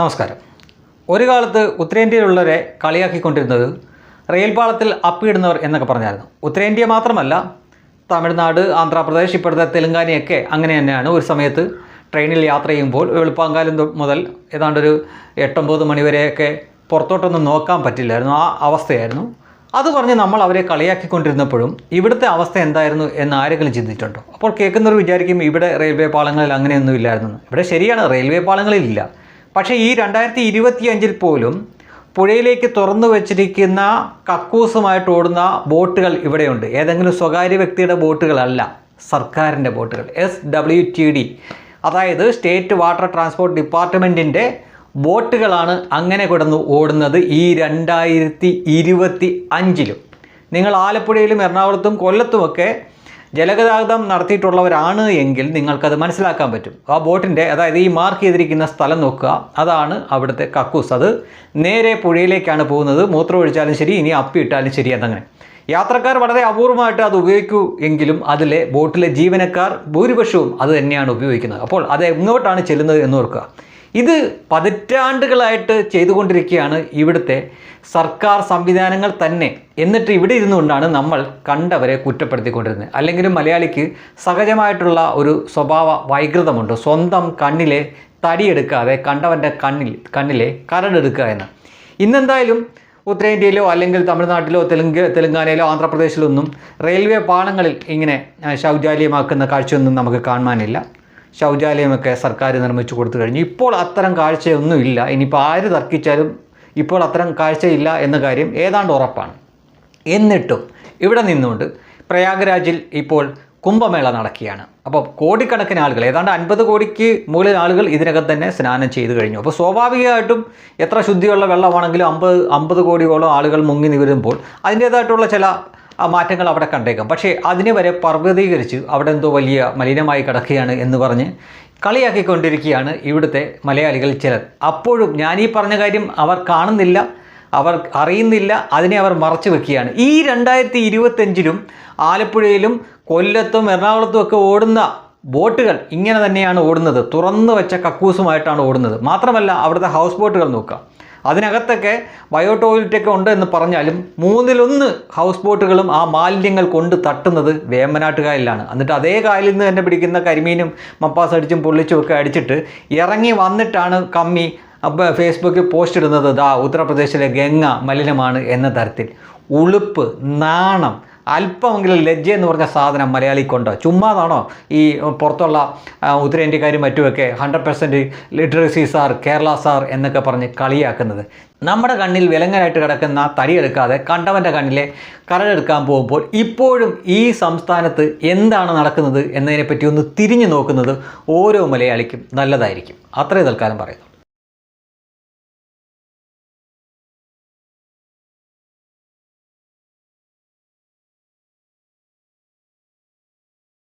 നമസ്കാരം. ഒരു കാലത്ത് ഉത്തരേന്ത്യയിലുള്ളവരെ കളിയാക്കിക്കൊണ്ടിരുന്നത് റെയിൽപാളത്തിൽ അപ്പിയിടുന്നവർ എന്നൊക്കെ പറഞ്ഞായിരുന്നു. ഉത്തരേന്ത്യ മാത്രമല്ല തമിഴ്നാട് ആന്ധ്രാപ്രദേശ് ഇപ്പോഴത്തെ തെലുങ്കാനയൊക്കെ അങ്ങനെ തന്നെയാണ്. ഒരു സമയത്ത് ട്രെയിനിൽ യാത്ര ചെയ്യുമ്പോൾ വെളുപ്പാങ്കാലം മുതൽ ഏതാണ്ടൊരു എട്ടൊമ്പത് മണിവരെയൊക്കെ പുറത്തോട്ടൊന്നും നോക്കാൻ പറ്റില്ലായിരുന്നു. ആ അവസ്ഥയായിരുന്നു. അത് പറഞ്ഞ് നമ്മൾ അവരെ കളിയാക്കിക്കൊണ്ടിരുന്നപ്പോഴും ഇവിടുത്തെ അവസ്ഥ എന്തായിരുന്നു എന്ന് ആരെങ്കിലും ചിന്തിച്ചിട്ടുണ്ടോ? അപ്പോൾ കേൾക്കുന്നവർ വിചാരിക്കും ഇവിടെ റെയിൽവേ പാളങ്ങളിൽ അങ്ങനെയൊന്നും ഇല്ലായിരുന്നു ഇവിടെ ശരിയാണ് റെയിൽവേ പാളങ്ങളിലില്ല പക്ഷേ ഈ രണ്ടായിരത്തി ഇരുപത്തിയഞ്ചിൽ പോലും പുഴയിലേക്ക് തുറന്നു വച്ചിരിക്കുന്ന കക്കൂസുമായിട്ട് ഓടുന്ന ബോട്ടുകൾ ഇവിടെയുണ്ട്. ഏതെങ്കിലും സ്വകാര്യ വ്യക്തിയുടെ ബോട്ടുകളല്ല സർക്കാരിന്റെ ബോട്ടുകൾ. എസ് ഡബ്ല്യു ടി ഡി അതായത് സ്റ്റേറ്റ് വാട്ടർ ട്രാൻസ്പോർട്ട് ഡിപ്പാർട്ട്മെന്റിന്റെ ബോട്ടുകളാണ് അങ്ങനെ കിടന്ന് ഓടുന്നത് ഈ രണ്ടായിരത്തി ഇരുപത്തി അഞ്ചിലും നിങ്ങൾ ആലപ്പുഴയിലും എറണാകുളത്തും കൊല്ലത്തുമൊക്കെ ജലഗതാഗതം നടത്തിയിട്ടുള്ളവരാണ് എങ്കിൽ നിങ്ങൾക്കത് മനസ്സിലാക്കാൻ പറ്റും. ആ ബോട്ടിന്റെ അതായത് ഈ മാർക്ക് ചെയ്തിരിക്കുന്ന സ്ഥലം നോക്കുക. അതാണ് അവിടുത്തെ കക്കൂസ്. അത് നേരെ പുഴയിലേക്കാണ് പോകുന്നത്. മൂത്രം ഒഴിച്ചാലും ശരി ഇനി അപ്പി അപ്പിയിട്ടാലും ശരി അതങ്ങനെ യാത്രക്കാർ വളരെ അപൂർവമായിട്ട് അത് ഉപയോഗിക്കൂ എങ്കിലും അതിലെ ബോട്ടിലെ ജീവനക്കാർ ഭൂരിപക്ഷവും അത് തന്നെയാണ് ഉപയോഗിക്കുന്നത്. അപ്പോൾ അത് എങ്ങോട്ടാണ് ചെല്ലുന്നത് എന്ന് ഓർക്കുക. ഇത് പതിറ്റാണ്ടുകളായിട്ട് ചെയ്തുകൊണ്ടിരിക്കുകയാണ് ഇവിടുത്തെ സർക്കാർ സംവിധാനങ്ങൾ തന്നെ. എന്നിട്ട് ഇവിടെ ഇരുന്നുകൊണ്ടാണ് നമ്മൾ കണ്ടവരെ കുറ്റപ്പെടുത്തിക്കൊണ്ടിരുന്നത്. അല്ലെങ്കിൽ മലയാളിക്ക് സഹജമായിട്ടുള്ള ഒരു സ്വഭാവ വൈകൃതമുണ്ട്. സ്വന്തം കണ്ണിലെ തടിയെടുക്കാതെ കണ്ടവന്റെ കണ്ണിൽ കണ്ണിലെ കരടെടുക്കുക എന്ന്. ഇന്നെന്തായാലും ഉത്തരേന്ത്യയിലോ അല്ലെങ്കിൽ തമിഴ്നാട്ടിലോ തെലുങ്ക് തെലുങ്കാനയിലോ ആന്ധ്രാപ്രദേശിലൊന്നും റെയിൽവേ പാളങ്ങളിൽ ഇങ്ങനെ ശൗചാലയമാക്കുന്ന കാഴ്ചയൊന്നും നമുക്ക് കാണുവാനില്ല. ശൗചാലയമൊക്കെ സർക്കാർ നിർമ്മിച്ചു കൊടുത്തു കഴിഞ്ഞു. ഇപ്പോൾ അത്തരം കാഴ്ചയൊന്നുമില്ല ഇനിയിപ്പോൾ ആര് തർക്കിച്ചാലും ഇപ്പോൾ അത്തരം കാഴ്ചയില്ല എന്ന കാര്യം ഏതാണ്ട് ഉറപ്പാണ്. എന്നിട്ടും ഇവിടെ നിന്നുകൊണ്ട് പ്രയാഗ്രാജിൽ ഇപ്പോൾ കുംഭമേള നടക്കുകയാണ്. അപ്പോൾ കോടിക്കണക്കിന് ആളുകൾ ഏതാണ്ട് അൻപത് കോടിക്ക് മുകളിൽ ആളുകൾ ഇതിനകം തന്നെ സ്നാനം ചെയ്തു കഴിഞ്ഞു. അപ്പോൾ സ്വാഭാവികമായിട്ടും എത്ര ശുദ്ധിയുള്ള വെള്ളമാണെങ്കിലും അമ്പത് അമ്പത് കോടിയോളം ആളുകൾ മുങ്ങി നിവരുമ്പോൾ അതിന്റേതായിട്ടുള്ള ചില ആ മാറ്റങ്ങൾ അവിടെ കണ്ടേക്കാം. പക്ഷേ അതിനെ വരെ പർവതീകരിച്ച് അവിടെ എന്തോ വലിയ മലിനമായി കിടക്കുകയാണ് എന്ന് പറഞ്ഞ് കളിയാക്കിക്കൊണ്ടിരിക്കുകയാണ് ഇവിടുത്തെ മലയാളികൾ ചിലർ. അപ്പോഴും ഞാനീ പറഞ്ഞ കാര്യം അവർ കാണുന്നില്ല അവർ അറിയുന്നില്ല അതിനെ അവർ മറച്ചു വെക്കുകയാണ്. ഈ രണ്ടായിരത്തി ഇരുപത്തഞ്ചിലും ആലപ്പുഴയിലും കൊല്ലത്തും എറണാകുളത്തും ഒക്കെ ഓടുന്ന ബോട്ടുകൾ ഇങ്ങനെ തന്നെയാണ് ഓടുന്നത്. തുറന്നു വെച്ച കക്കൂസുമായിട്ടാണ് ഓടുന്നത്. മാത്രമല്ല അവിടുത്തെ ഹൗസ് ബോട്ടുകൾ നോക്കുക അതിനകത്തൊക്കെ ബയോ ടോയ്ലറ്റൊക്കെ ഉണ്ട് എന്ന് പറഞ്ഞാലും മൂന്നിലൊന്ന് ഹൗസ് ബോട്ടുകളും ആ മാലിന്യങ്ങൾ കൊണ്ട് തട്ടുന്നത് വേമ്പനാട്ടുകായലിലാണ്. എന്നിട്ട് അതേ കായലിൽ നിന്ന് തന്നെ പിടിക്കുന്ന കരിമീനും മപ്പാസ് അടിച്ചും പൊള്ളിച്ചും ഒക്കെ അടിച്ചിട്ട് ഇറങ്ങി വന്നിട്ടാണ് കമ്മി അപ്പോൾ ഫേസ്ബുക്കിൽ പോസ്റ്റ് ഇടുന്നത് ദാ ഉത്തർപ്രദേശിലെ ഗംഗ മലിനമാണ് എന്ന തരത്തിൽ. ഉളുപ്പ് നാണം അല്പമെങ്കിലും ലജ്ജ എന്ന് പറഞ്ഞ സാധനം മലയാളിക്കുണ്ടോ ചുമ്മാതാണോ? ഈ പുറത്തുള്ള ഉത്തരേന്ത്യക്കാരും മറ്റുമൊക്കെ hundred percent literacy sir Kerala sir എന്നൊക്കെ പറഞ്ഞ് കളിയാക്കുന്നത്. നമ്മുടെ കണ്ണിൽ വിലങ്ങനായിട്ട് കിടക്കുന്ന തടിയെടുക്കാതെ കണ്ടവന്റെ കണ്ണിലെ കരടെടുക്കാൻ പോകുമ്പോൾ ഇപ്പോഴും ഈ സംസ്ഥാനത്ത് എന്താണ് നടക്കുന്നത് എന്നതിനെപ്പറ്റി ഒന്ന് തിരിഞ്ഞു നോക്കുന്നത് ഓരോ മലയാളിക്കും നല്ലതായിരിക്കും. അത്രയും തൽക്കാലം പറയുന്നു.